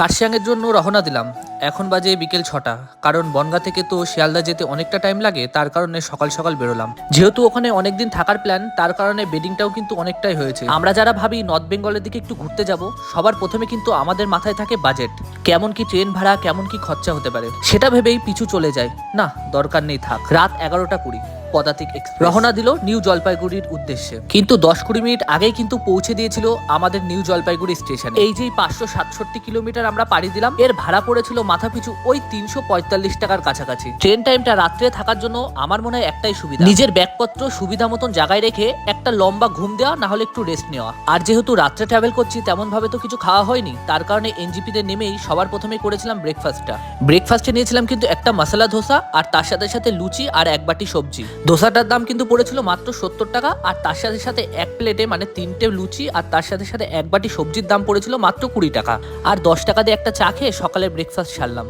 কার্শিয়াংয়ের জন্য রওনা দিলাম। এখন বাজে বিকেল ছটা। কারণ বনগা থেকে তো শিয়ালদা যেতে অনেকটা টাইম লাগে, তার কারণে সকাল সকাল বেরোলাম। যেহেতু ওখানে অনেকদিন থাকার প্ল্যান তার কারণে বেডিংটাও কিন্তু অনেকটাই হয়েছে। আমরা যারা ভাবি নর্থ বেঙ্গলের দিকে একটু ঘুরতে যাব, সবার প্রথমে কিন্তু আমাদের মাথায় থাকে বাজেট কেমন কি ট্রেন ভাড়া, কেমন কি খরচা হতে পারে। সেটা ভেবেই পিছু চলে যায়। না, দরকার নেই থাক। রাত এগারোটা কুড়ি, পদাতিক রওনা দিল নিউ জলপাইগুড়ির উদ্দেশ্যে। কিন্তু দশ কুড়ি মিনিট আগেই কিন্তু পৌঁছে দিয়েছিল আমাদের নিউ জলপাইগুড়ি স্টেশন এই যে পাঁচশো সাতষট্টি কিলোমিটার আমরা পাড়ি দিলাম, এর ভাড়া পড়েছিল মাথা পিছু ওই তিনশো পঁয়তাল্লিশ টাকার কাছাকাছি। ট্রেন টাইমটা রাত্রে থাকার জন্য আমার মনে হয় একটাই সুবিধা। নিজের ব্যাগপত্র সুবিধা মতন জায়গায় রেখে একটা লম্বা ঘুম দেওয়া না হলে একটু রেস্ট নেওয়া। আর যেহেতু রাত্রে ট্রাভেল করছি তেমন ভাবে তো কিছু খাওয়া হয়নি তার কারণে এনজিপিতে নেমেই সবার প্রথমে করেছিলাম ব্রেকফাস্টটা ব্রেকফাস্টে নিয়েছিলাম কিন্তু একটা মশলা ধোসা আর তার সাথে সাথে লুচি আর এক বাটি সবজি। ধোসাটার দাম কিন্তু পড়েছিল মাত্র সত্তর টাকা আর তার সাথে সাথে এক প্লেটে মানে তিনটে লুচি আর তার সাথে সাথে এক বাটি সবজির দাম পড়েছিল মাত্র কুড়ি টাকা। আর দশ টাকা দিয়ে একটা চা খেয়ে সকালে ব্রেকফাস্ট সারলাম।